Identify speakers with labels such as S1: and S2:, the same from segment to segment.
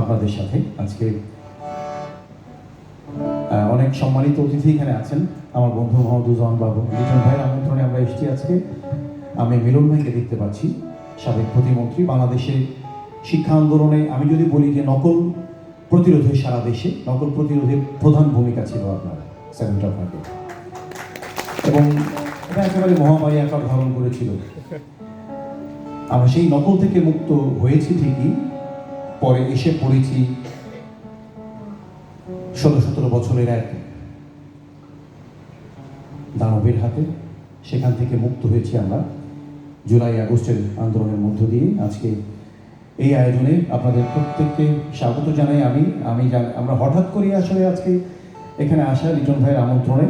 S1: আপনাদের সাথে আজকে। অনেক সম্মানিত অতিথি এখানে আছেন। আমার বন্ধু মোহাম্মদুজ্জামান বাবু, লিটন ভাইয়ের আমন্ত্রণে আমরা এসেছি আজকে। আমি মিলন ভাইকে দেখতে পাচ্ছি, সাবেক প্রতিমন্ত্রী বাংলাদেশে শিক্ষা আন্দোলনে। আমি যদি বলি যে নকল প্রতিরোধে সারা দেশে, নকল প্রতিরোধের প্রধান ভূমিকা ছিল আপনার সেন্টার ভাগে এবং এটা একেবারে মহামারী আকার ধারণ করেছিল। আমরা সেই নকল থেকে মুক্ত হয়েছি ঠিকই পরে এসে পড়েছি ষোলো সতেরো বছরের এক দানবের হাতে। সেখান থেকে মুক্ত হয়েছি আমরা জুলাই আগস্টের আন্দোলনের মধ্য দিয়ে। আজকে এই আয়োজনে আপনাদের প্রত্যেককে স্বাগত জানাই আমি। আমি আমরা হঠাৎ করে আসলে আজকে এখানে আসা লিটন ভাইয়ের আমন্ত্রণে।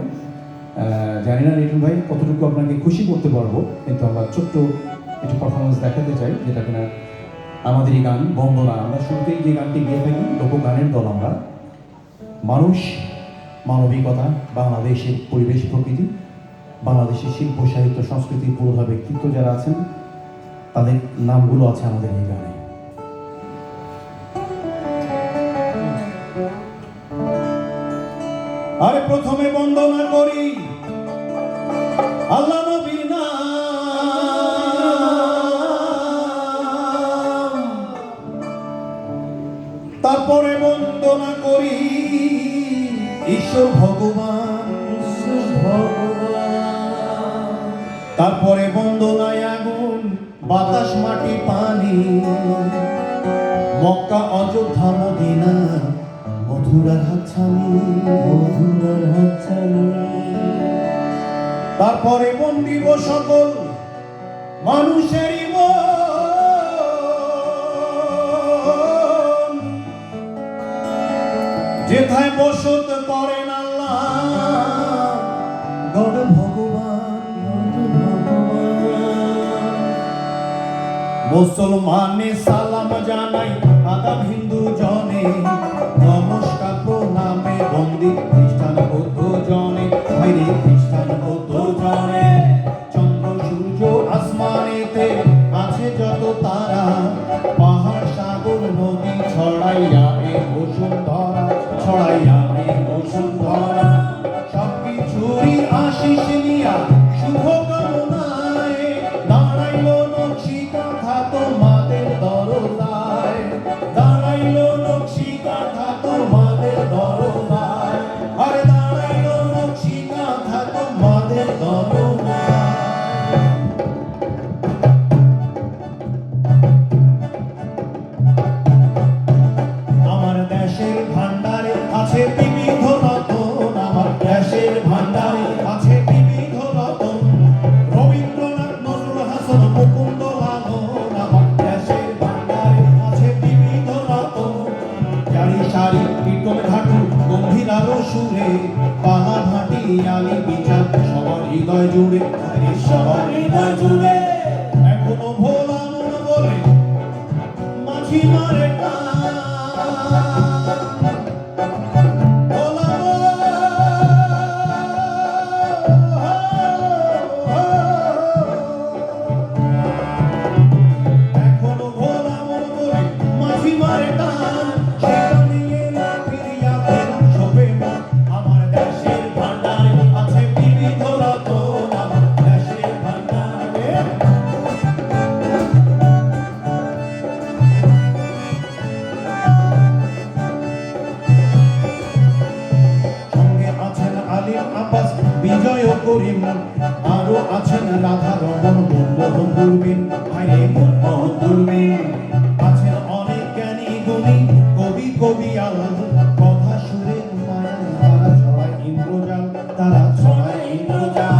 S1: জানি না লিটন ভাই, কতটুকু আপনাকে খুশি করতে পারব? কিন্তু আমরা ছোট্ট একটু পারফরমেন্স দেখাতে চাই, যেটা কিনা আমাদেরই গান বন্দনা আমরা শুরুতেই যে গানটি গিয়ে থাকি, লোকগানের দল আমরা। মানুষ, মানবিকতা, বাংলাদেশের পরিবেশ প্রকৃতি, বাংলাদেশের শিল্প, সাহিত্য সংস্কৃতি পুরোধা ব্যক্তিত্ব যারা আছেন, তাদের নামগুলো আছে আমাদের এই গানে। আরে প্রথমে বন্দনা করি। আল্লাহ ঈশ্বর ভগবান তারপরে বন্দনায় আগুন, বাতাস, মাটি, পানি। মক্কা, অযোধ্যা, মদিনা মধুরার হাতছানি মধুরার হাতছানি। তারপরে মন দিব সকল মানুষেরই যেথায় বসত করেন আল্লাহ। গড ভগবান মুসলমানে সালাম জানাই আদাব হিন্দু জনে নমস্কার আমি অনেক জ্ঞানী গুণী কবি কবি আল। কথা তারা ছড়ায় ইন্দ্রজাল ইন্দ্রজাল।